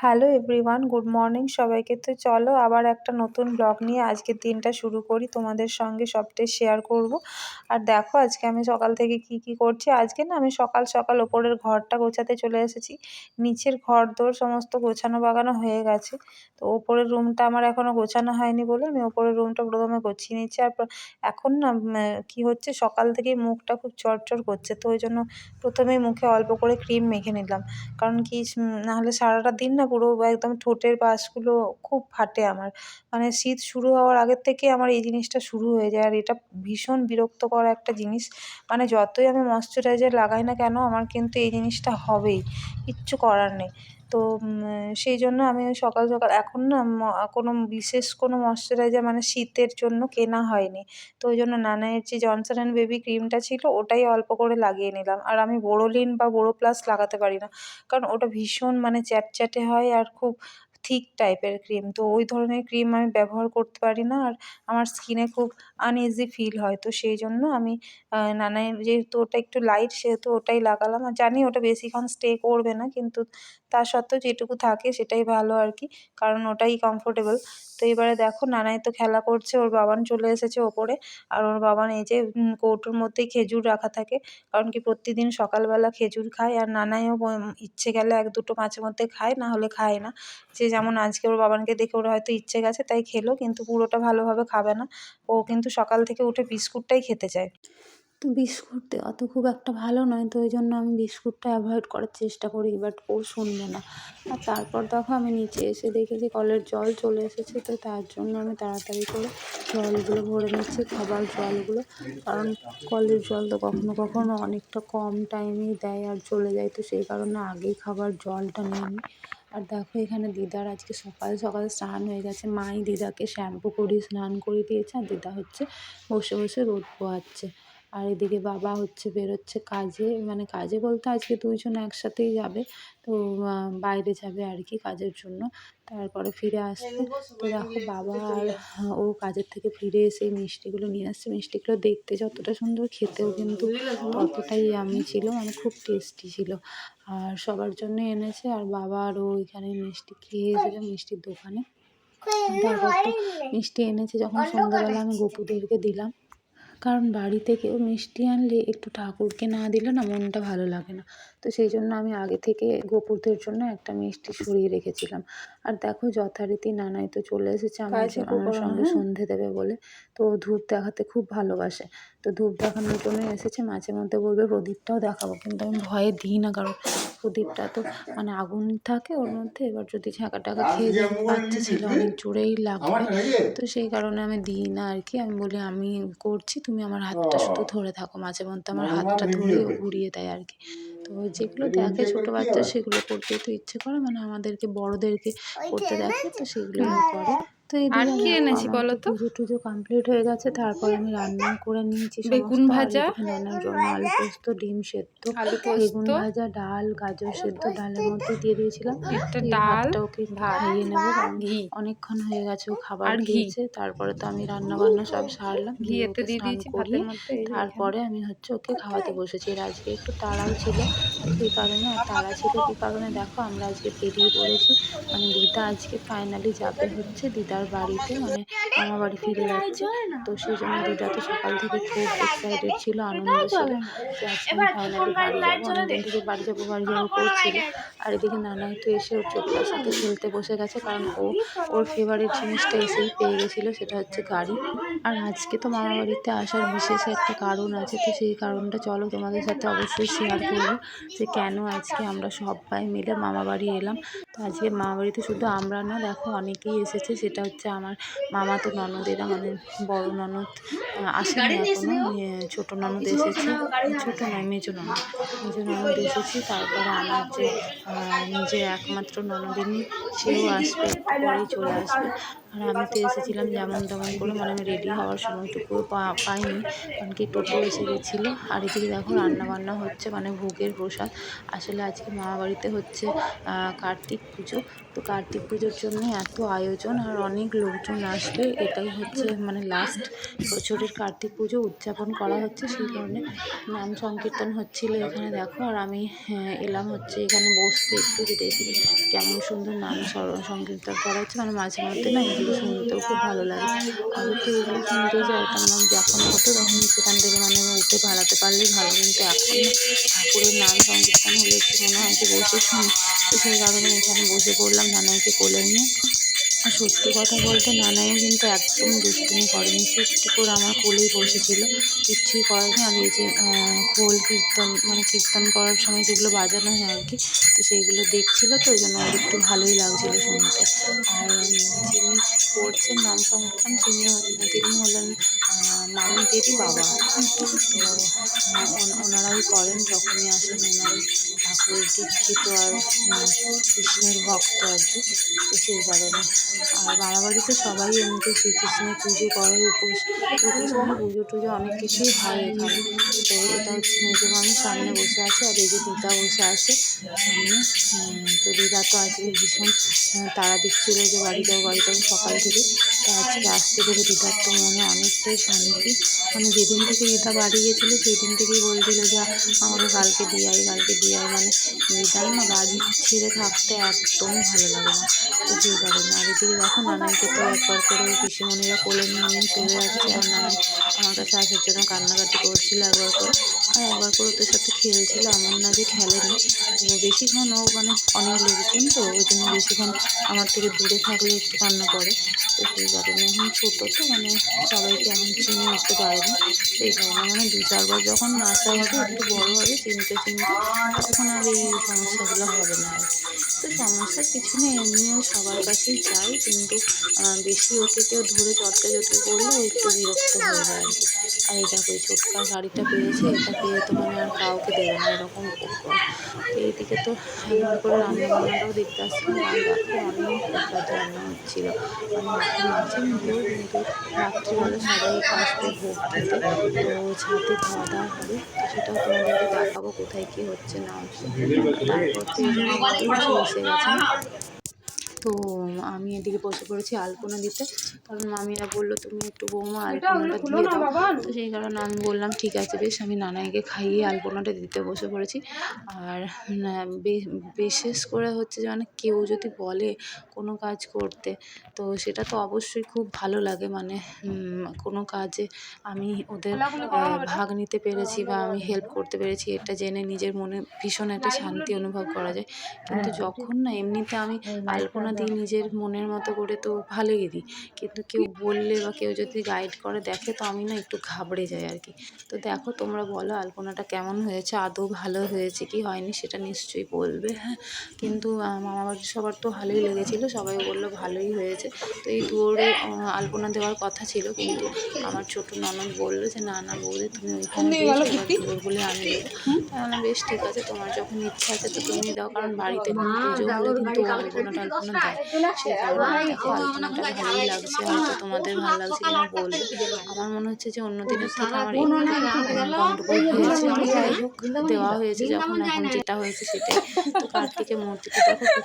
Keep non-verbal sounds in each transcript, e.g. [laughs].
Hello everyone good morning সবাইকে। তো চলো আবার একটা নতুন ব্লগ নিয়ে আজকের দিনটা শুরু করি। তোমাদের সঙ্গে সবটাই শেয়ার করব। আর দেখো আজকে আমি সকাল থেকে কি কি করছি? আজকে না আমি সকাল সকাল ওপরের ঘরটা গোছাতে চলে এসেছি। নিচের ঘর দোর সমস্ত গোছানো বাগানো হয়ে গেছে। তো ওপরের রুমটা আমার এখনও গোছানো হয়নি বলে আমি ওপরের রুমটা প্রথমে গুছিয়ে নিচ্ছি। আর এখন না কি হচ্ছে? সকাল থেকেই মুখটা খুব চরচর করছে। তো ওই জন্য প্রথমেই মুখে অল্প করে ক্রিম মেখে নিলাম। কারণ কি নাহলে সারাটা দিন না পুরো একদম ঠোঁটের পাশগুলো খুব ফাটে আমার। মানে শীত শুরু হওয়ার আগের থেকে আমার এই জিনিসটা শুরু হয়ে যায়। আর এটা ভীষণ বিরক্তকর একটা জিনিস। মানে যতই আমি ময়শ্চারাইজার লাগাই না কেন, আমার কিন্তু এই জিনিসটা হবেই। কিচ্ছু করার নেই। তো সেই জন্য আমি ওই সকাল সকাল এখন না কোনো বিশেষ কোনো ময়শ্চারাইজার মানে শীতের জন্য কেনা হয়নি। তো ওই জন্য নানায়ের যে জনসন অ্যান্ড বেবি ক্রিমটা ছিল ওটাই অল্প করে লাগিয়ে নিলাম। আর আমি বোরোলিন বা বোরো প্লাস লাগাতে পারি না। কারণ ওটা ভীষণ মানে চ্যাটচ্যাটে হয় আর খুব থিক টাইপের ক্রিম তো ওই ধরনের ক্রিম আমি ব্যবহার করতে পারি না আর আমার স্কিনে খুব আনইজি ফিল হয়। তো সেই জন্য আমি নানায়ের যেহেতু ওটা একটু লাইট সেহেতু ওটাই লাগালাম। আর জানি ওটা বেশিক্ষণ স্টে করবে না, কিন্তু তা সত্ত্বেও যেটুকু থাকে সেটাই ভালো আর কি, কারণ ওটাই কমফোর্টেবল তো এবারে দেখো, নানাই তো খেলা করছে, ওর বাবান চলে এসেছে ওপরে। আর ওর বাবান এই যে কৌটোর মধ্যেই খেজুর রাখা থাকে, কারণ কি প্রতিদিন সকালবেলা খেজুর খায়। আর নানাইও ইচ্ছে গেলে এক দুটো মাঝে মধ্যে খায়, না হলে খায় না। যে যেমন আজকে ওর বাবানকে দেখে ওর হয়তো ইচ্ছে গেছে, তাই খেলো, কিন্তু পুরোটা ভালোভাবে খাবে না। ও কিন্তু সকাল থেকে উঠে বিস্কুটটাই খেতে চায়। তো বিস্কুট দেওয়া তো খুব একটা ভালো নয়, তো ওই জন্য আমি বিস্কুটটা অ্যাভয়েড করার চেষ্টা করি বাট ও শুনবে না। আর তারপর দেখো আমি নিচে এসে দেখেছি কলের জল চলে এসেছে, তো তার জন্য আমি তাড়াতাড়ি করে জলগুলো ভরে নিচ্ছি, খাবার জলগুলো। কারণ কলের জল তো কখনো কখনো অনেকটা কম টাইমেই দেয় আর চলে যায়, তো সেই কারণে আগেই খাবার জলটা নিয়ে নিই। আর দেখো এখানে দিদার আজকে সকাল সকাল স্নান হয়ে গেছে। মাই দিদাকে শ্যাম্পু করিয়ে স্নান করিয়ে দিয়েছে আর দিদা হচ্ছে বসে বসে রোদ পোহাচ্ছে। আর এদিকে বাবা হচ্ছে বেরোচ্ছে কাজে। মানে কাজে বলতে আজকে দুইজন একসাথেই যাবে। তো বাইরে যাবে আর কি কাজের জন্য। তারপরে ফিরে আসবে তো দেখো বাবা আর ও কাজের থেকে ফিরে এসে মিষ্টিগুলো নিয়ে আসছে। মিষ্টিগুলো দেখতে যতটা সুন্দর, খেতেও কিন্তু ততটাই আমি ছিল। মানে খুব টেস্টি ছিল। আর সবার জন্য এনেছে। আর বাবা আর ও মিষ্টি খেয়ে এসেছে মিষ্টির দোকানে। মিষ্টি এনেছে যখন সন্ধ্যাবেলা আমি গপুদেরকে দিলাম। কারণ বাড়ি থেকেও মিষ্টি আনলে একটু ঠাকুরকে না দিলে না মনটা ভালো লাগে না। তো সেই জন্য আমি আগে থেকে গোপুরদের জন্য একটা মিষ্টি সরিয়ে রেখেছিলাম। আর দেখো যথারীতি নানাই তো চলে এসেছে আমার সঙ্গে। সন্ধে দেবে বলে। তো ধূপ দেখাতে খুব ভালোবাসে। তো ধূপ দেখানোর জন্য এসেছে মাঝে মধ্যে বলবে প্রদীপটাও দেখাবো কিন্তু আমি ভয়ে দিই না কারণ প্রদীপটা তো মানে আগুন থাকে ওর মধ্যে এবার যদি ঝাঁকা টাকা খেয়ে বাচ্চা ছিল অনেক জোরেই লাগবে। তো সেই কারণে আমি দিই না আর কি আমি বলি আমি করছি তুমি আমার হাতটা শুধু ধরে থাকো মাঝে মধ্যে আমার হাতটা ধরে ঘুরিয়ে দেয় আর কি তো যেগুলো দেখে ছোটো বাচ্চা সেগুলো করতে তো ইচ্ছে করে মানে আমাদেরকে বড়োদেরকে করতে দেখে তো সেগুলো করে। তো আর কি এনেছি বলো তো পুজো টুজো কমপ্লিট হয়ে গেছে তারপর আমি রান্না করে নিয়েছি বেগুন ভাজা? রান্নার জন্য আলু পোস্ত ডিম সেদ্ধ আলু বেগুন ভাজা ডাল গাজর সেদ্ধ ডালের মধ্যে দিয়ে দিয়েছিলাম। একটা ডাল ওকে খাইয়ে নেব। অনেকক্ষণ হয়ে গেছে ও খাবার খেয়েছে তারপরে তো আমি রান্না বান্না সব সারলাম ঘি এতে দিয়ে দিয়েছি ভাতের মধ্যে তারপরে আমি হচ্ছে ওকে খাওয়াতে বসেছি। আর আজকে একটু তাড়াও ছিল সেই কারণে? আর তাড়া ছিল কী কারণে? দেখো আমরা আজকে বেরিয়ে পড়েছি। মানে দিদা আজকে ফাইনালি যাবে হচ্ছে দিদার দিদার বাড়িতে মানে মামা বাড়ি ফিরে যাচ্ছে তো সেই জন্য দিদা তো সকাল থেকে খুব এক্সাইটেড ছিল আনন্দ ছিল। যে আজকে আমি ফাইনালি বাড়ি যাব অনেকদিন থেকে বাড়ি যাব বাড়ি যাব করছিল আর এদিকে নানা তো এসে ওর চোখটার সাথে খেলতে বসে গেছে কারণ ও ওর ফেভারিট জিনিসটা এসেই পেয়ে গেছিল সেটা হচ্ছে গাড়ি। আর আজকে তো মামা বাড়িতে আসার বিশেষ একটা কারণ আছে তো সেই কারণটা চলো তোমাদের সাথে অবশ্যই শেয়ার করব যে কেন আজকে আমরা সবাই মিলে মামা বাড়ি এলাম। আজকে মামা বাড়িতে শুধু আমরা না দেখো অনেকেই এসেছে। সেটা হচ্ছে আমার মামা মামাতো ননদেরা মানে বড় ননদ আসেনি এখনও ছোটো ননদ এসেছে। ছোটো নয় মেজো ননদ। মেজো ননদ এসেছে। তারপরে আমার যে নিজের একমাত্র ননদিনী সেও আসবে পরেই চলে আসবে। আর আমি তো এসেছিলাম যেমন তেমন করে মানে আমি রেডি হওয়ার সময়টুকুও পা- পাইনি। কারণ কি টোটো এসে গেছিল। আর এদিকে দেখো রান্না বান্না হচ্ছে মানে ভোগের প্রসাদ। আসলে আজকে মামা বাড়িতে হচ্ছে কার্তিক পুজো। তো কার্তিক পুজোর জন্য এত আয়োজন আর অনেক লোকজন আসবে। এটাই হচ্ছে মানে লাস্ট বছরের কার্তিক পুজো উদযাপন করা হচ্ছে সেই কারণে নাম সংকীর্তন হচ্ছিল এখানে, দেখো। আর আমি এলাম হচ্ছে এখানে বসতে একটু যে দেখি কেমন সুন্দর নাম সংকীর্তন করা হচ্ছে। মানে মাঝে মধ্যে না এগুলো শুনতেও খুব ভালো লাগে। আগে তো এগুলো শুনতে যাইতাম না যখন হতো তখন সেখান থেকে মানে উঠে ভাড়াতে পারলেই ভালো। কিন্তু এখন ঠাকুরের নাম সংকীর্তন হলে একটু মনে হয় যে বসে শুনি। তো সেই কারণে এখানে বসে পড়লাম, নানাইকে কোলে নিয়ে। আর সত্যি কথা বলতে নানাইও কিন্তু একদম দুষ্টুমি করেনি। চুপটি করে আমার কোলেই বসেছিল কিচ্ছুই করেনি আর এই যে খোল কীর্তন মানে কীর্তন করার সময় যেগুলো বাজানো হয় আর কি তো সেইগুলো দেখছিল তো ওই জন্য ওর একটু ভালোই লাগছিল শুনতে। আর যিনি করছেন নাম সংকীর্তন তিনি তিনি হলেন আহ, মামিদেরই বাবা। তো ওনারাই করেন যখনই আসেন ওনারাই ঠাকুর দীক্ষিত আর কৃষ্ণের ভক্ত আর কি তো সেই কারণে। আর মামা বাড়িতে সবাই এমনিতে শ্রীকৃষ্ণের পুজো করে, উপোস উপোস মানে পুজো টুজো অনেক কিছুই হয় এখানে। তো এটা হচ্ছে মেজো মামি সামনে বসে আছে আর এই যে দিদা বসে আছে সামনে। তো দিদা তো আজকে ভীষণ তারা তাড়া দিচ্ছিল যে বাড়ি যাও বাড়ি যাও সকাল থেকে। তো আজকে আসতে পেরে দিদার তো মনে অনেকটাই শান্তি। মানে যেদিন থেকে দিদা বাড়ি গেছিল সেই দিন থেকেই বলছিল যে, আমাকে কালকে দিয়ে আয়, কালকে দিয়ে আয়। মানে দিদার না বাড়ি ছেড়ে থাকতে একদমই ভালো লাগে না। তো সেই কারণে আর এদিকে দেখো নানাইকে তো একবার করে পিসিমণিরা কোলে নিয়ে নিয়ে চলে যাচ্ছে আর নানাই আমার কাছে আসার জন্য কান্নাকাটি করছিল একবার করে। আর একবার করে ওদের সাথে খেলছিল, এমন না যে খেলেনি। বেশিক্ষণ ও মানে অনেক লোকজন তো, ওই জন্য বেশিক্ষণ আমার থেকে দূরে থাকলে একটু কান্না করে। তো সেই কারণে এখন ছোটো তো মানে সবাইকে এখন চিনে উঠতে পারেনি। সেই কারণে মানে দু চারবার যখন আসা হবে, একটু বড়ো হবে, চিনতে চিনতে তখন আর এই সমস্যাগুলো হবে না আর তো সমস্যার কিছু নেই, এমনিও সবার কাছেই চাই। কিন্তু বেশি ওকে কেউ ধরে চটকে চটকে করলে একটু বিরক্ত হয়ে যায় আর কি। আর এই দেখো, এই ছোটকা গাড়িটা পেয়েছে, এটা পেয়ে তো মানে আর কাউকে দেবে না, এরকম এইদিকে তো একবার করে রান্না বান্নাটাও দেখতে আসছিলাম আর দেখো অনেক প্রসাদ রান্না হচ্ছিল এখন আছে ভোগ কিন্তু রাত্রিবেলা সবাই আসবে ভোগ খেতে, তো ছাদে খাওয়া দাওয়া হবে, তো সেটাও তোমাদেরকে দেখাবো কোথায় কী হচ্ছে না হচ্ছে। তারপর তো এসে গেছে। তো আমি এদিকে বসে পড়েছি আলপনা দিতে। কারণ মামিরা বলল তুমি একটু বৌমা আলপনাটা দিয়ে দাও। তো সেই কারণে আমি বললাম ঠিক আছে বেশ আমি নানাইকে খাইয়ে আলপনাটা দিতে বসে পড়েছি। আর বিশেষ করে হচ্ছে যে মানে কেউ যদি বলে কোনো কাজ করতে তো সেটা তো অবশ্যই খুব ভালো লাগে। মানে কোনো কাজে আমি ওদের ভাগ নিতে পেরেছি বা আমি হেল্প করতে পেরেছি। এটা জেনে নিজের মনে ভীষণ একটা শান্তি অনুভব করা যায়। কিন্তু যখন না এমনিতে আমি আলপনা দিই নিজের মনের মতো করে তো ভালোই দিই। কিন্তু কেউ বললে বা কেউ যদি গাইড করে দেখে তো আমি না একটু ঘাবড়ে যাই আর কি তো দেখো তোমরা বলো আলপনাটা কেমন হয়েছে আদৌ ভালো হয়েছে কি হয়নি সেটা নিশ্চয়ই বলবে হ্যাঁ। কিন্তু আহ, মামা বাড়ির সবার তো ভালোই লেগেছিলো সবাই বলল ভালোই হয়েছে। তো এই দুয়ারে আলপনা দেওয়ার কথা ছিল কিন্তু আমার ছোট ননদ বলল যে না না বৌদি তুমি ওইখানে দিয়েছ এবার দুয়ারগুলি আমি দেবো বললাম বেশ ঠিক আছে তোমার যখন ইচ্ছা আছে তো তুমি দাও কারণ বাড়িতে কোনো পুজো হলে কিন্তু আলপনা টালপনা দেয় সেই কারণে আলপনাটা ভালোই লাগছে হয়তো তোমাদের ভালো লাগছে কিনা বলবে। আমার মনে হচ্ছে যে অন্য দিনের থেকে আমার গন্ডগোল হয়েছে যাই হোক দেওয়া হয়েছে যখন এখন যেটা হয়েছে সেটাই। তো কার্তিকের মূর্তিটা দেখো খুব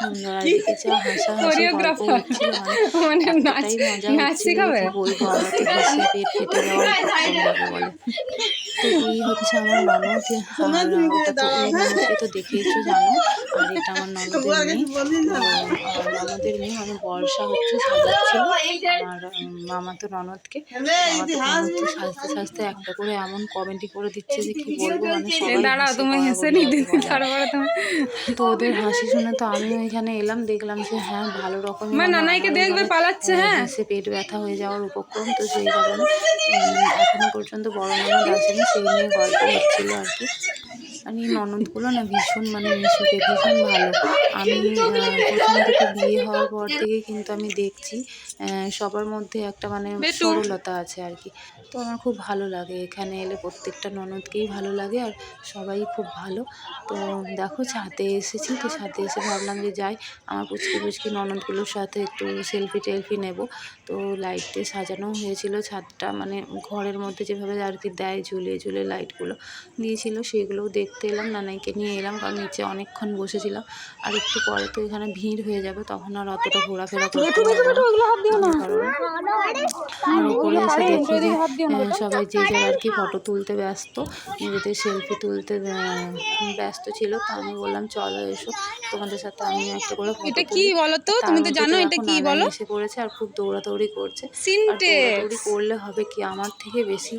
সুন্দর আর যা হাসা হাসি গল্প হচ্ছিল মানে বলব তো পেট ফেটে যাওয়ার [laughs] বলে। তো এই হচ্ছে আমার আর ওটা তো জানো আর এটা আমার [laughs] ননদের মেয়ে। তো আর ননদের মেয়ে মানে বর্ষা হচ্ছে সাজাচ্ছিল আর মামা তো ননদকে। মামা সাজতে সাজতে একটা করে এমন কমেন্টি করে দিচ্ছে যে কি বলব মানে দাঁড়াও তুমি হেসে নিতে তো ওদের হাসি শুনে তো আমি এখানে এলাম দেখলাম যে হ্যাঁ ভালো রকম মা, নানাইকে দেখবে, পালাচ্ছে, হ্যাঁ। সে পেট ব্যথা হয়ে যাওয়ার উপক্রম তো সেই কারণে। এখনও পর্যন্ত বড় ননদ আসেনি সেই নিয়ে গল্প হচ্ছিল আর কি আর এই ননদগুলো না ভীষণ মানে মিশুকে ভীষণ ভালো। আমি প্রথম থেকে বিয়ে হওয়ার পর থেকে কিন্তু আমি দেখছি সবার মধ্যে একটা মানে সরলতা আছে আর কি। তো আমার খুব ভালো লাগে এখানে এলে প্রত্যেকটা ননদকেই ভালো লাগে আর সবাই খুব ভালো। তো দেখো ছাদে এসেছি তো ছাদে এসে ভাবলাম যে যাই আমার পুচকি পুচকি ননদগুলোর সাথে একটু সেলফি টেলফি নেব। তো লাইট দিয়ে সাজানো হয়েছিল ছাদটা মানে ঘরের মধ্যে যেভাবে আর কি দেয় ঝুলিয়ে ঝুলিয়ে লাইটগুলো দিয়েছিল সেগুলোও দেখতে এলাম নানাইকে নিয়ে এলাম কারণ নিচে অনেকক্ষণ বসেছিলাম। আর একটু পরে তো এখানে ভিড় হয়ে যাবে তখন আর অতটা ঘোরাফেরা করতে না। সবাই যে যার আর কি ফটো তুলতে ব্যস্ত নিজেদের সেলফি তুলতে ব্যস্ত ছিল তো আমি বললাম চলো এসো তোমাদের সাথে আমি একটা করে এটা কি বলো তো তুমি তো জানো এটা কি বলো? এসে পড়েছে আর খুব দৌড়াদৌড়ি করছে। দৌড়াদৌড়ি করলে হবে কি? আমার থেকে বেশি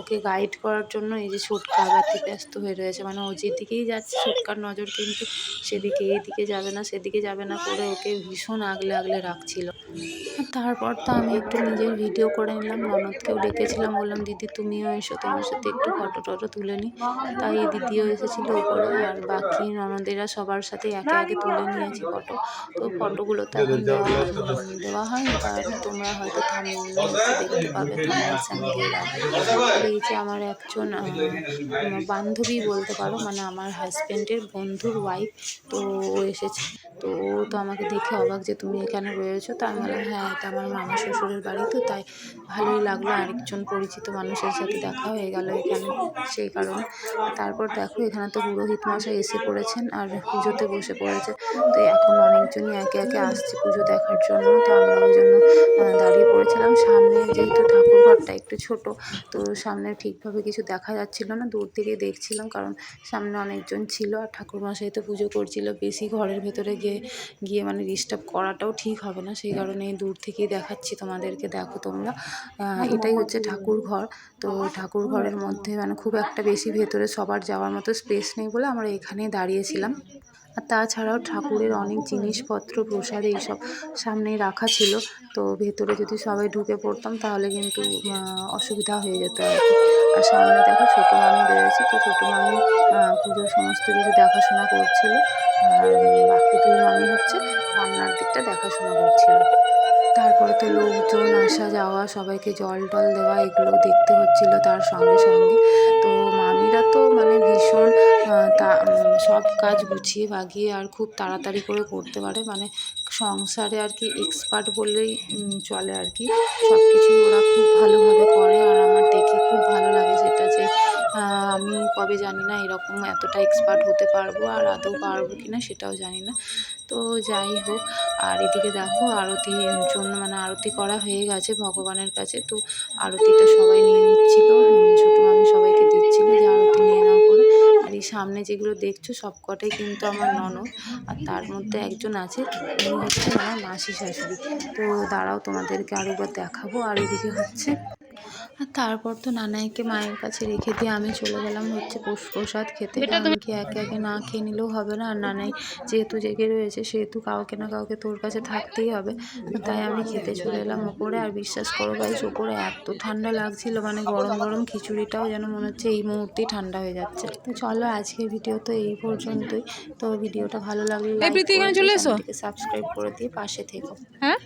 ওকে গাইড করার জন্য এই যে ছোটকা আগাতে ব্যস্ত হয়ে রয়েছে। মানে ও যেদিকেই যাচ্ছে ছোটকার নজর কিন্তু সেদিকে এদিকে যাবে না সেদিকে যাবে না করে ওকে ভীষণ আগলে আগলে রাখছিল। তারপর তো আমি একটু নিজের ভিডিও করে নিলাম। ননদকেও ডেকেছিলাম। বললাম, দিদি, তুমিও এসো। তোমার সাথে একটু ফটো টটো তুলে নিই তাই দিদিও এসেছিল উপরে আর বাকি ননদেরা সবার সাথে একে একে তুলে নিয়েছি ফটো তো ফটোগুলো তো এখন দেওয়া হয় আর তোমরা হয়তো দেখতে পাবে এই যে আমার একজন বান্ধবী বলতে পারো মানে আমার হাজব্যান্ডের বন্ধুর ওয়াইফ তো ও এসেছে। তো ও তো আমাকে দেখে অবাক যে তুমি এখানে রয়েছো। তো আমি বললাম হ্যাঁ এটা আমার মামা শ্বশুরের বাড়ি তো, তাই ভালোই লাগল আরেকজন পরিচিত মানুষের সাথে দেখা হয়ে গেল এখানে সেই কারণে। তারপর দেখো, এখানে তো পুরোহিত মশাই এসে পড়েছেন আর পুজোতে বসে পড়েছে। তো এখন অনেকজনই একে একে আসছে পুজো দেখার জন্য। তো আমরা ওই জন্য দাঁড়িয়ে পড়েছিলাম। সামনে যেহেতু ঠাকুর ঘরটা একটু ছোট, তো সামনে ঠিকভাবে কিছু দেখা যাচ্ছিল না। দূর থেকে দেখছিলাম, কারণ সামনে অনেকজন ছিল আর ঠাকুর মশাই তো পুজো করছিল। বেশি ঘরের ভেতরে গিয়ে মানে ডিস্টার্ব করাটাও ঠিক হবে না। সেই কারণে দূর থেকেই দেখাচ্ছি তোমাদেরকে। দেখো তোমরা। এটাই হচ্ছে ঠাকুর ঘর। তো ঠাকুর ঘরের মধ্যে মানে খুব একটা বেশি ভেতরে সবার যাওয়ার মতো স্পেস নেই বলে আমরা এখানেই দাঁড়িয়েছিলাম। আর তাছাড়াও ঠাকুরের অনেক জিনিসপত্র, প্রসাদ এইসব সামনে রাখা ছিল। তো ভেতরে যদি সবাই ঢুকে পড়তাম তাহলে কিন্তু অসুবিধা হয়ে যেত আর কি। আর সামনে দেখো ছোটো মামি রয়েছে। তো ছোটো মামি পুজোর সমস্ত কিছু দেখাশোনা করছিল। আর বাকি দুই মামি হচ্ছে রান্নার দিকটা দেখাশোনা করছিল। তারপরে তো লোকজন, আসা যাওয়া, সবাইকে জল টল দেওয়া, এগুলো দেখতে হচ্ছিল তার সঙ্গে সঙ্গে। তো মামিরা তো মানে ভীষণ তা সব কাজ গুছিয়ে বাগিয়ে আর খুব তাড়াতাড়ি করে করতে পারে। মানে সংসারে আর কি এক্সপার্ট বললেই চলে আর কি। সব কিছুই ওরা খুব ভালোভাবে করে আর আমার দেখে খুব ভালো লাগে সেটা যে আমি কবে জানি না এরকম এতটা এক্সপার্ট হতে পারব আর আদৌ পারব কি না সেটাও জানি না। তো যাই হোক আর এদিকে দেখো আরতির জন্য মানে আরতি করা হয়ে গেছে ভগবানের কাছে। তো আরতিটা সবাই নিয়ে নিচ্ছিল উম, ছোটো মামি সবাইকে দিচ্ছিল যে আরতি নিয়ে নাও করে। আর এই সামনে যেগুলো দেখছ সবকটাই কিন্তু আমার ননদ আর তার মধ্যে একজন আছে উনি হচ্ছে আমার মাসি শাশুড়ি। তো দাঁড়াও তোমাদেরকে আরও একবার দেখাবো। আর এদিকে হচ্ছে আর তারপর তো নানাইকে মায়ের কাছে রেখে দিয়ে আমি চলে গেলাম হচ্ছে পোষ- প্রসাদ খেতে কি একে একে না খেয়ে নিলেও হবে না। আর নানাই যেহেতু জেগে রয়েছে সেহেতু কাউকে না কাউকে তোর কাছে থাকতেই হবে। তাই আমি খেতে চলে এলাম ওপরে। আর বিশ্বাস করো গাইস ওপরে এত ঠান্ডা লাগছিল মানে গরম গরম খিচুড়িটাও যেন মনে হচ্ছে এই মুহূর্তেই ঠান্ডা হয়ে যাচ্ছে। তো চলো আজকের ভিডিও তো এই পর্যন্তই। তো ভিডিওটা ভালো লাগলে। সাবস্ক্রাইব করে দিয়ে পাশে থেকো। হ্যাঁ?